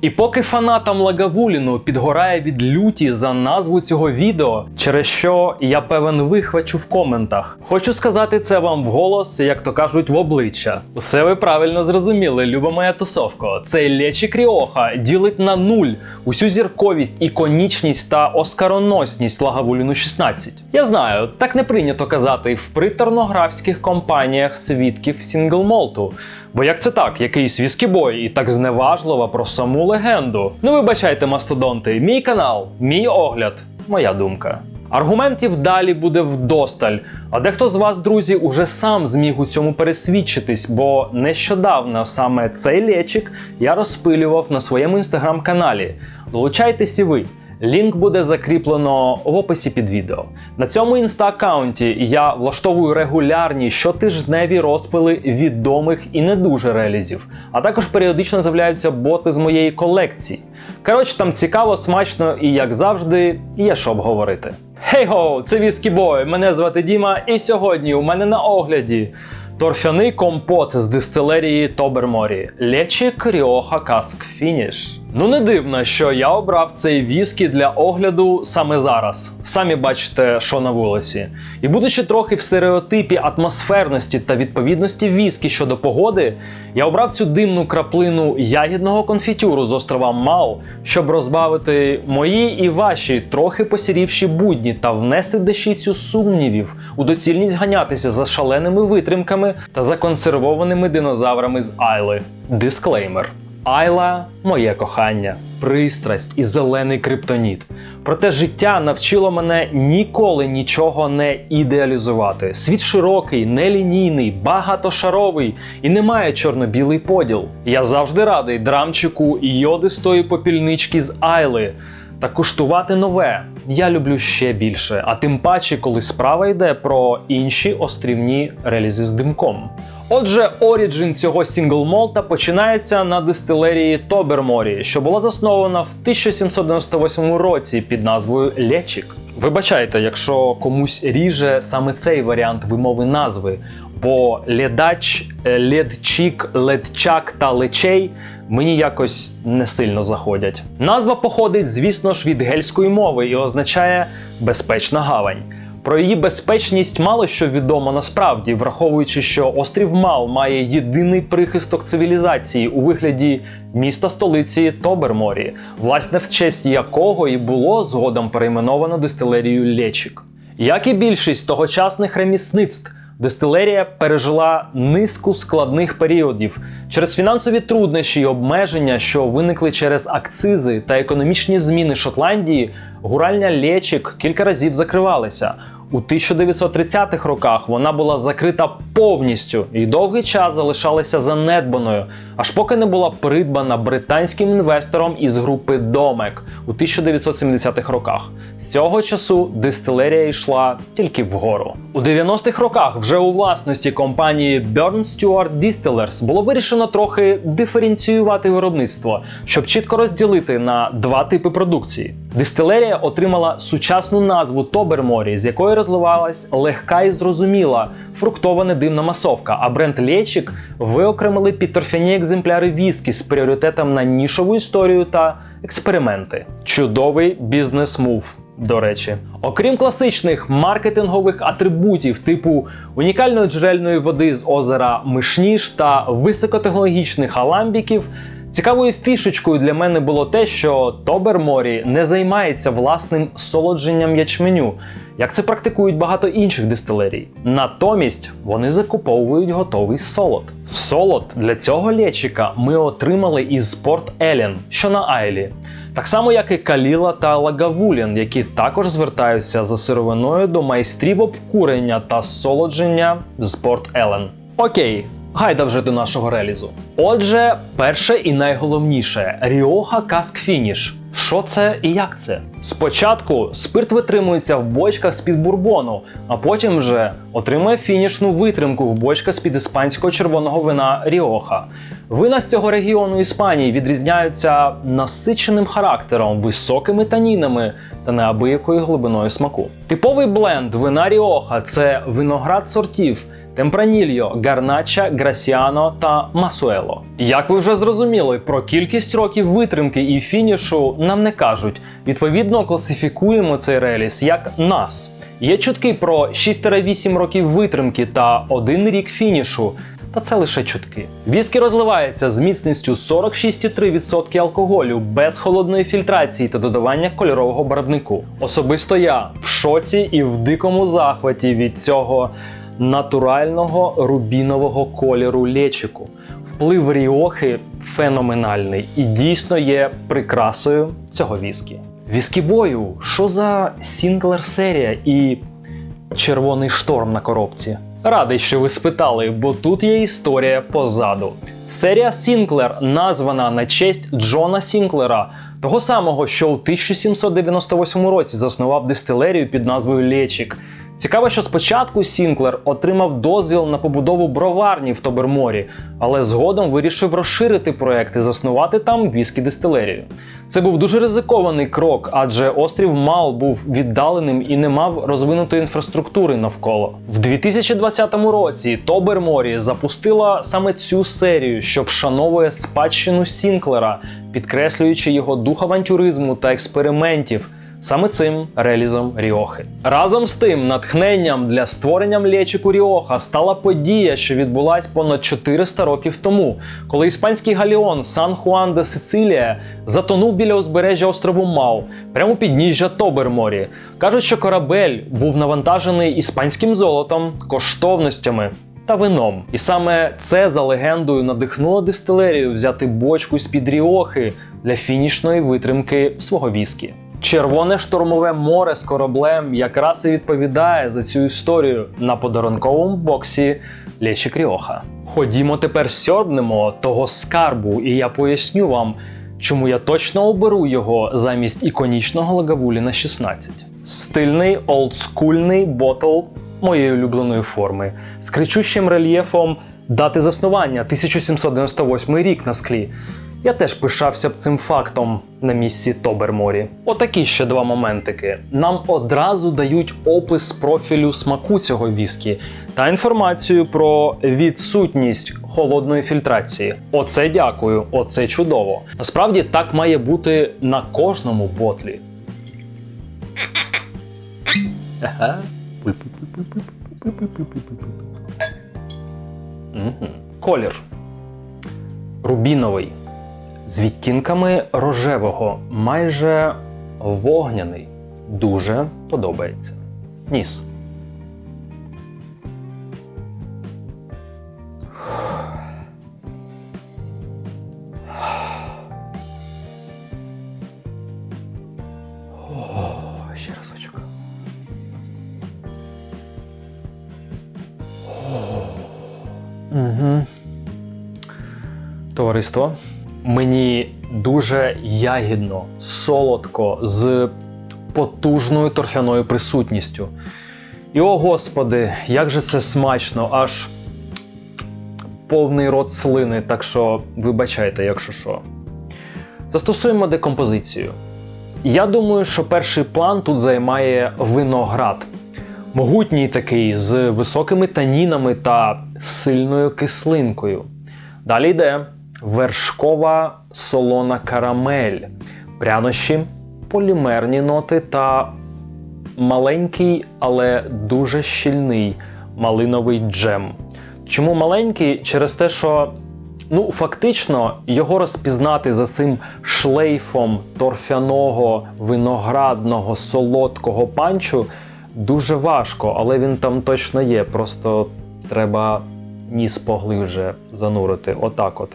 І поки фанатам Лагавуліну підгорає від люті за назву цього відео, через що я певен вихвачу в коментах, хочу сказати це вам вголос, як то кажуть, в обличчя. Усе ви правильно зрозуміли, люба моя тусовко. Цей Лечі Кріоха ділить на нуль усю зірковість, іконічність та оскароносність Лагавуліну 16. Я знаю, так не прийнято казати в приторнографських компаніях свідків сінглмолту. Бо як це так, якийсь віскібой і так зневажливо про саму легенду. Ну вибачайте, мастодонти, мій канал, мій огляд, моя думка. Аргументів далі буде вдосталь. А дехто з вас, друзі, уже сам зміг у цьому пересвідчитись, бо нещодавно саме цей лечик я розпилював на своєму інстаграм-каналі. Долучайтесь і ви. Лінк буде закріплено в описі під відео. На цьому інста-аккаунті я влаштовую регулярні щотижневі розпили відомих і не дуже релізів, а також періодично з'являються боти з моєї колекції. Коротше, там цікаво, смачно і як завжди, є що обговорити. Хей-гоу, це Віскі Бой, мене звати Діма, і сьогодні у мене на огляді торфяний компот з дистилерії Тоберморі Лечик Ріоха Каск Фініш. Ну не дивно, що я обрав цей віскі для огляду саме зараз. Самі бачите, що на вулиці. І будучи трохи в стереотипі атмосферності та відповідності віскі щодо погоди, я обрав цю димну краплину ягідного конфітюру з острова Мал, щоб розбавити мої і ваші трохи посірівші будні та внести дещицю сумнівів у доцільність ганятися за шаленими витримками та законсервованими динозаврами з Айли. Дисклеймер. Айла моє кохання, пристрасть і зелений криптоніт. Проте життя навчило мене ніколи нічого не ідеалізувати. Світ широкий, нелінійний, багатошаровий і не має чорно-білий поділ. Я завжди радий драмчику і йодистої попільнички з Айли. Та куштувати нове я люблю ще більше, а тим паче, коли справа йде про інші острівні релізи з димком. Отже, оріджин цього сінглмолта починається на дистилерії Тоберморі, що була заснована в 1798 році під назвою Лечик. Вибачайте, якщо комусь ріже саме цей варіант вимови назви, бо ледач, е, ледчик, ледчак та лечей мені якось не сильно заходять. Назва походить, звісно ж, від гельської мови і означає безпечна гавань. Про її безпечність мало що відомо насправді, враховуючи, що острів Мал має єдиний прихисток цивілізації у вигляді міста столиці Тоберморі, власне, в честь якого і було згодом перейменовано дистилерію Лечик. Як і більшість тогочасних ремісництв, Дистилерія пережила низку складних періодів через фінансові труднощі й обмеження, що виникли через акцизи та економічні зміни Шотландії. Гуральня Лечик кілька разів закривалася. У 1930-х роках вона була закрита повністю і довгий час залишалася занедбаною, аж поки не була придбана британським інвестором із групи Домек у 1970-х роках. Цього часу дистилерія йшла тільки вгору. У 90-х роках вже у власності компанії Burn Stewart Distillers було вирішено трохи диференціювати виробництво, щоб чітко розділити на два типи продукції. Дистилерія отримала сучасну назву Тоберморі, з якої розливалась легка і зрозуміла фруктована димна масовка. А бренд Лєчик виокремили під торфяні екземпляри віскі з пріоритетом на нішову історію та експерименти. Чудовий бізнес-мув. До речі, окрім класичних маркетингових атрибутів, типу унікальної джерельної води з озера Мишніш та високотехнологічних аламбіків, цікавою фішечкою для мене було те, що Тоберморі не займається власним солодженням ячменю, як це практикують багато інших дистилерій. Натомість вони закуповують готовий солод. Солод для цього лєчика ми отримали із Порт Елен, що на Айлі. Так само, як і Каліла та Лагавулін, які також звертаються за сировиною до майстрів обкурення та солодження з Порт Елен. Окей, гайда вже до нашого релізу. Отже, перше і найголовніше Ріоха Каск Фініш. Що це і як це? Спочатку спирт витримується в бочках з-під бурбону, а потім вже отримує фінішну витримку в бочках з-під іспанського червоного вина Ріоха. Вина з цього регіону Іспанії відрізняються насиченим характером, високими танінами та неабиякою глибиною смаку. Типовий бленд вина Ріоха це виноград сортів Темпранільо, Гарнача, Грасіано та Масуело. Як ви вже зрозуміли, про кількість років витримки і фінішу нам не кажуть. Відповідно, класифікуємо цей реліс як нас. Є чутки про 6-8 років витримки та один рік фінішу. Та це лише чутки. Віскі розливається з міцністю 46,3% алкоголю без холодної фільтрації та додавання кольорового барвнику. Особисто я в шоці і в дикому захваті від цього натурального рубінового кольору лечику. Вплив ріохи феноменальний і дійсно є прикрасою цього віскі. Віскі бою, що за Сінклер серія і червоний шторм на коробці? Радий, що ви спитали, бо тут є історія позаду. Серія Сінклер названа на честь Джона Сінклера, того самого, що у 1798 році заснував дистилерію під назвою Лечік. Цікаво, що спочатку Сінклер отримав дозвіл на побудову броварні в Тоберморі, але згодом вирішив розширити проект і заснувати там віскі дистилерію. Це був дуже ризикований крок, адже острів Мал був віддаленим і не мав розвинутої інфраструктури навколо. В 2020 році Тоберморі запустила саме цю серію, що вшановує спадщину Сінклера, підкреслюючи його дух авантюризму та експериментів. Саме цим релізом Ріохи. Разом з тим, натхненням для створення млечику Ріоха стала подія, що відбулась понад 400 років тому, коли іспанський галіон Сан Хуан де Сицилія затонув біля узбережжя острову Мау, прямо підніжжя Тоберморі. Кажуть, що корабель був навантажений іспанським золотом, коштовностями. Та вином. І саме це за легендою надихнуло дистилерію взяти бочку з-під ріохи для фінішної витримки свого віскі. Червоне штурмове море з кораблем якраз і відповідає за цю історію на подарунковому боксі Лєчі Кріоха. Ходімо тепер сьорбнемо того скарбу, і я поясню вам, чому я точно оберу його замість іконічного Лагавуліна 16. Стильний олдскульний ботл моєї улюбленої форми з кричущим рельєфом дати заснування 1798 рік на склі. Я теж пишався б цим фактом на місці Тоберморі. Отакі ще два моментики. Нам одразу дають опис профілю смаку цього віскі та інформацію про відсутність холодної фільтрації. Оце дякую, оце чудово. Насправді так має бути на кожному ботлі. Колір рубіновий з відтінками рожевого, майже вогняний. Дуже подобається. Ніс. Товариство. Мені дуже ягідно, солодко, з потужною торфяною присутністю. І о господи, як же це смачно, аж повний рот слини, так що вибачайте, якщо що. Застосуємо декомпозицію. Я думаю, що перший план тут займає виноград. Могутній такий з високими танінами та сильною кислинкою. Далі йде вершкова солона карамель, прянощі, полімерні ноти та маленький, але дуже щільний малиновий джем. Чому маленький? Через те, що ну, фактично його розпізнати за цим шлейфом торфяного виноградного солодкого панчу дуже важко, але він там точно є. Просто треба ніс поглибже занурити. Отак от.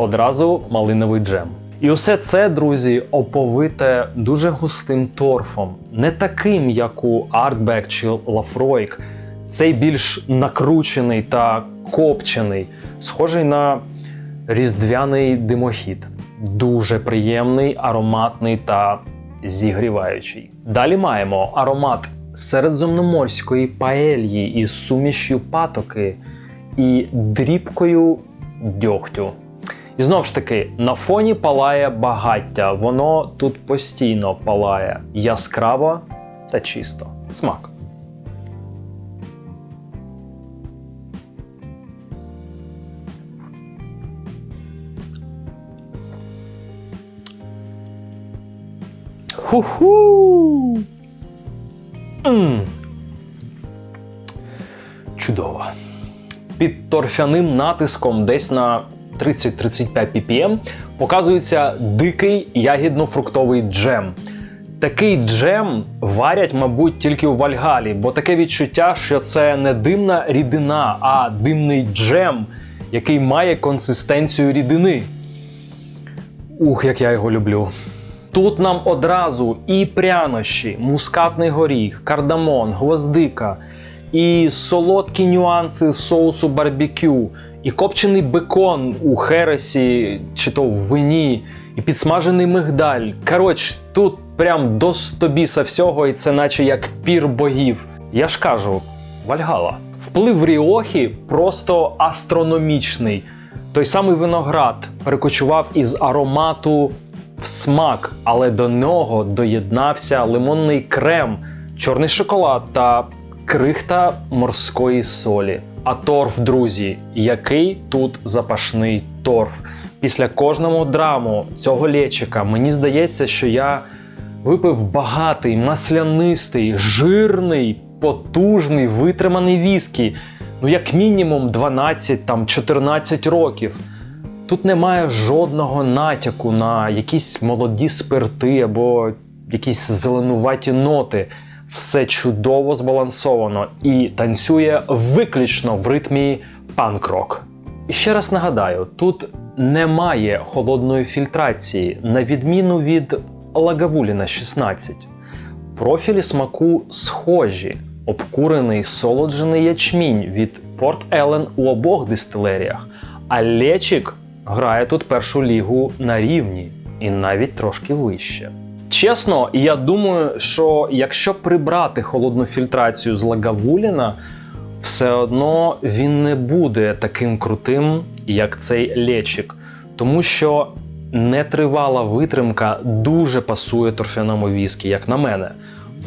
Одразу малиновий джем. І усе це, друзі, оповите дуже густим торфом, не таким, як у Артбек чи Лафройк. Цей більш накручений та копчений, схожий на різдвяний димохід. Дуже приємний, ароматний та зігріваючий. Далі маємо аромат середземноморської паельї із сумішю патоки і дрібкою дьогтю. І знову ж таки, на фоні палає багаття, воно тут постійно палає яскраво та чисто. Смак. Ху-ху! Чудово. Під торфяним натиском десь на 30-35 ppm показується дикий ягідно-фруктовий джем. Такий джем варять, мабуть, тільки у Вальгалі, бо таке відчуття, що це не димна рідина, а димний джем, який має консистенцію рідини. Ух, як я його люблю. Тут нам одразу і прянощі, мускатний горіх, кардамон, гвоздика, і солодкі нюанси соусу барбекю, і копчений бекон у хересі чи то в вині, і підсмажений мигдаль. Коротше, тут прям до стобіса всього, і це наче як пір богів. Я ж кажу, Вальгала. Вплив Ріохі просто астрономічний. Той самий виноград перекочував із аромату в смак, але до нього доєднався лимонний крем, чорний шоколад та крихта морської солі. А торф, друзі, який тут запашний торф. Після кожного драму цього лечика мені здається, що я випив багатий, маслянистий, жирний, потужний, витриманий віскі. Ну, як мінімум 12 там 14 років. Тут немає жодного натяку на якісь молоді спирти або якісь зеленуваті ноти. Все чудово збалансовано і танцює виключно в ритмі панк-рок. І ще раз нагадаю: тут немає холодної фільтрації, на відміну від Лагавуліна 16. Профілі смаку схожі, обкурений солоджений ячмінь від Порт Елен у обох дистилеріях, а лечик грає тут першу лігу на рівні і навіть трошки вище. Чесно, я думаю, що якщо прибрати холодну фільтрацію з Лагавуліна, все одно він не буде таким крутим, як цей лечик, тому що нетривала витримка дуже пасує торфяному віскі, як на мене.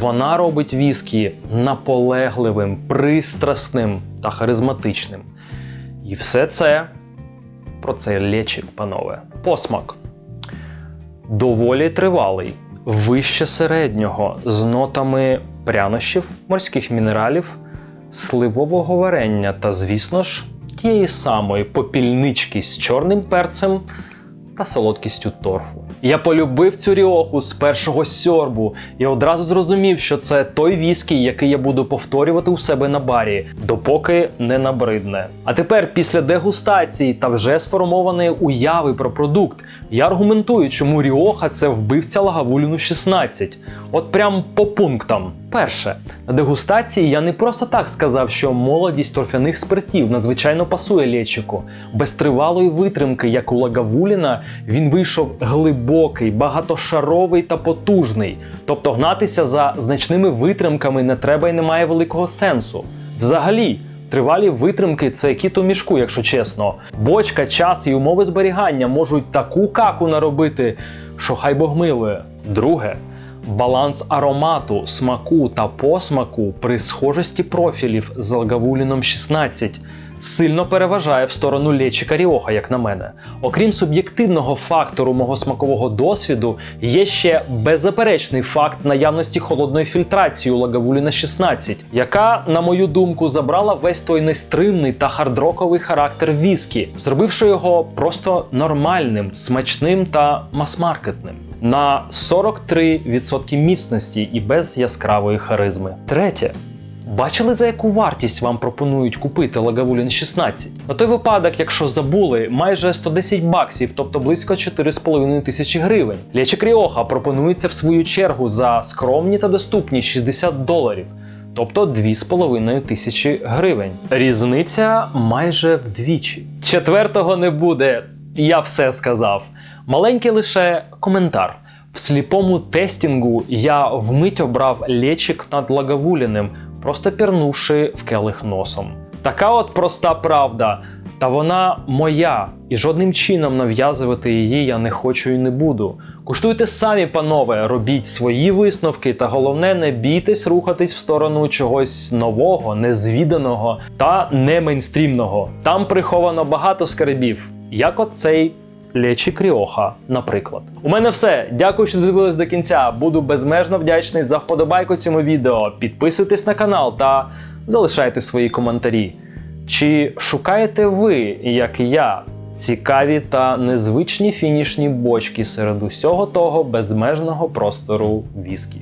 Вона робить віскі наполегливим, пристрасним та харизматичним. І все це про цей лечик, панове. Посмак доволі тривалий, вище середнього, з нотами прянощів, морських мінералів, сливового варення та, звісно ж, тієї самої попільнички з чорним перцем та солодкістю торфу. Я полюбив цю ріоху з першого сьорбу і одразу зрозумів, що це той віскі, який я буду повторювати у себе на барі, допоки не набридне. А тепер, після дегустації та вже сформованої уяви про продукт, я аргументую, чому Ріоха це вбивця Лагавуліну 16. От прям по пунктам. Перше, на дегустації я не просто так сказав, що молодість торфяних спиртів надзвичайно пасує лєчику. Без тривалої витримки, як у Лагавуліна, він вийшов глибокий, багатошаровий та потужний. Тобто гнатися за значними витримками не треба і немає великого сенсу. Взагалі. Тривалі витримки це кіт у мішку, якщо чесно. Бочка, час і умови зберігання можуть таку каку наробити, що хай Бог милує. Друге, баланс аромату, смаку та посмаку при схожості профілів з Лагавуліном 16 сильно переважає в сторону Лечі Ріоха, як на мене. Окрім суб'єктивного фактору мого смакового досвіду, є ще беззаперечний факт наявності холодної фільтрації у Лагавуліна 16, яка, на мою думку, забрала весь той нестримний та хардроковий характер віскі, зробивши його просто нормальним, смачним та мас-маркетним. На 43% міцності і без яскравої харизми. Третє. Бачили, за яку вартість вам пропонують купити Лагавулін 16? На той випадок, якщо забули, майже 110 баксів, тобто близько 4,5 тисячі гривень. Лечик Ріоха пропонується в свою чергу за скромні та доступні 60 доларів. Тобто 2,5 тисячі гривень. Різниця майже вдвічі. Четвертого не буде, я все сказав. Маленький лише коментар. В сліпому тестінгу я вмить обрав лечик над Лагавуліним, просто пірнувши в келих носом. Така от проста правда. Та вона моя, і жодним чином нав'язувати її я не хочу і не буду. Куштуйте самі, панове, робіть свої висновки, та головне, не бійтесь рухатись в сторону чогось нового, незвіданого та не мейнстрімного. Там приховано багато скарбів, як оцей Лечі Кріоха, наприклад. У мене все. Дякую, що дивились до кінця. Буду безмежно вдячний за вподобайку цьому відео. Підписуйтесь на канал та залишайте свої коментарі. Чи шукаєте ви, як і я, цікаві та незвичні фінішні бочки серед усього того безмежного простору віскі?